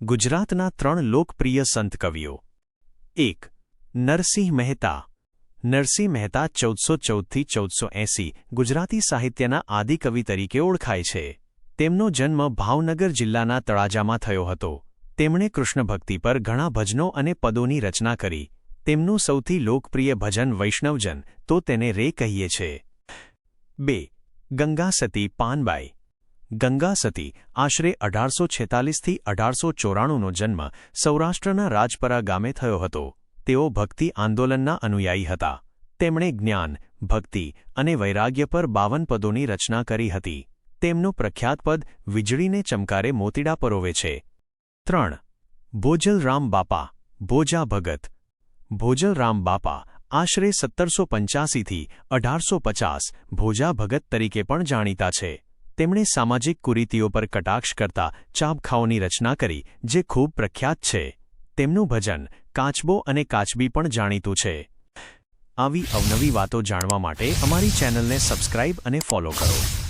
ગુજરાતના ત્રણ લોકપ્રિય સંત કવિઓ એક, નરસિંહ મહેતા. નરસિંહ મહેતા ચૌદસો ચૌદથી ચૌદસો એંસી ગુજરાતી સાહિત્યના આદિકવિ તરીકે ઓળખાય છે. તેમનો જન્મ ભાવનગર જિલ્લાના તળાજામાં થયો હતો. તેમણે કૃષ્ણભક્તિ પર ઘણા ભજનો અને પદોની રચના કરી. તેમનું સૌથી લોકપ્રિય ભજન વૈષ્ણવજન, તો તેને રે કહીએ છે. બે, ગંગા સતી પાનબાઈ. ગંગા સતી આશરે અઢારસો છેતાલીસથી અઢારસો ચોરાણુંનો જન્મ સૌરાષ્ટ્રના રાજપરા ગામે થયો હતો. તેઓ ભક્તિ આંદોલનના અનુયાયી હતા. તેમણે જ્ઞાન, ભક્તિ અને વૈરાગ્ય પર બાવન પદોની રચના કરી હતી. તેમનું પ્રખ્યાત પદ વીજળીને ચમકારે મોતીડા પરોવે છે. ત્રણ, ભોજલરામ બાપા, ભોજા ભગત. ભોજલરામ બાપા આશરે સત્તરસો પંચ્યાસીથી અઢારસો પચાસ ભોજા ભગત તરીકે પણ જાણીતા છે. તેમણે સામાજિક કુરીતિઓ પર કટાક્ષ કરતા ચાપખાઓની રચના કરી, જે ખૂબ પ્રખ્યાત છે. તેમનું ભજન કાચબો અને કાચબી પણ જાણીતું છે. આવી અવનવી વાતો જાણવા માટે અમારી ચેનલને સબસ્ક્રાઇબ અને ફોલો કરો.